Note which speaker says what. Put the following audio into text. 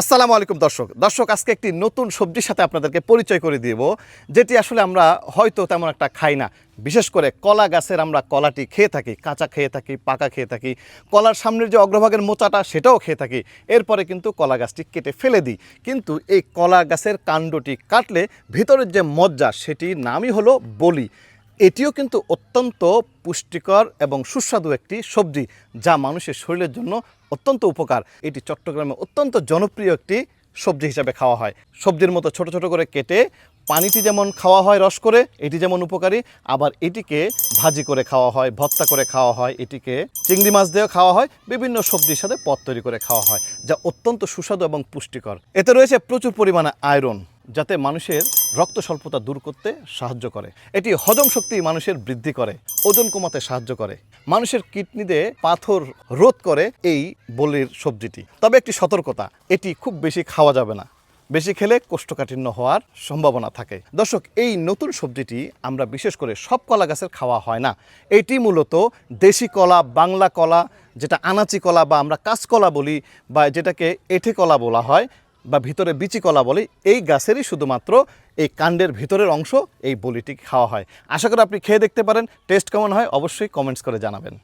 Speaker 1: আসসালামু আলাইকুম দর্শক। দর্শক, আজকে একটি নতুন সবজির সাথে আপনাদেরকে পরিচয় করে দিব, যেটি আসলে আমরা হয়তো তেমন একটা খাই না। বিশেষ করে কলা গাছের আমরা কলাটি খেয়ে থাকি, কাঁচা খেয়ে থাকি, পাকা খেয়ে থাকি, কলার সামনের যে অগ্রভাগের মোচাটা সেটাও খেয়ে থাকি, এরপরে কিন্তু কলা গাছটি কেটে ফেলে দিই। কিন্তু এই কলা গাছের কাণ্ডটি কাটলে ভিতরের যে মজ্জা সেটির নামই হলো বলি। এটিও কিন্তু অত্যন্ত পুষ্টিকর এবং সুস্বাদু একটি সবজি যা মানুষের শরীরের জন্য অত্যন্ত উপকার। এটি চট্টগ্রামে অত্যন্ত জনপ্রিয় একটি সবজি হিসাবে খাওয়া হয়। সবজির মতো ছোট ছোট করে কেটে পানিটি যেমন খাওয়া হয় রস করে, এটি যেমন উপকারী, আবার এটিকে ভাজি করে খাওয়া হয়, ভর্তা করে খাওয়া হয়, এটিকে চিংড়ি মাছ দিয়েও খাওয়া হয়, বিভিন্ন সবজির সাথে পদ তৈরি করে খাওয়া হয়, যা অত্যন্ত সুস্বাদু এবং পুষ্টিকর। এতে রয়েছে প্রচুর পরিমাণে আয়রন, যাতে মানুষের রক্ত স্বল্পতা দূর করতে সাহায্য করে। এটি হজম শক্তি মানুষের বৃদ্ধি করে, ওজন কমাতে সাহায্য করে। মানুষের কিডনিতে পাথর রোধ করে এই বলির সবজিটি। তবে একটি সতর্কতা, এটি খুব বেশি খাওয়া যাবে না। বেশি খেলে কোষ্ঠকাঠিন্য হওয়ার সম্ভাবনা থাকে। দর্শক, এই নতুন সবজিটি আমরা বিশেষ করে সব কলা গাছের খাওয়া হয় না। এটি মূলত দেশি কলা, বাংলা কলা, যেটা আনাচি কলা বা আমরা কাঁচকলা বলি বা যেটাকে এঠে কলা বলা হয় বা ভিতরে বিচি কলা বলি, এই গাছেরই শুধুমাত্র এই কাণ্ডের ভিতরের অংশ এই বলিটি খাওয়া হয়। আশা করি আপনি খেয়ে দেখতে পারেন, টেস্ট কেমন হয় অবশ্যই কমেন্টস করে জানাবেন।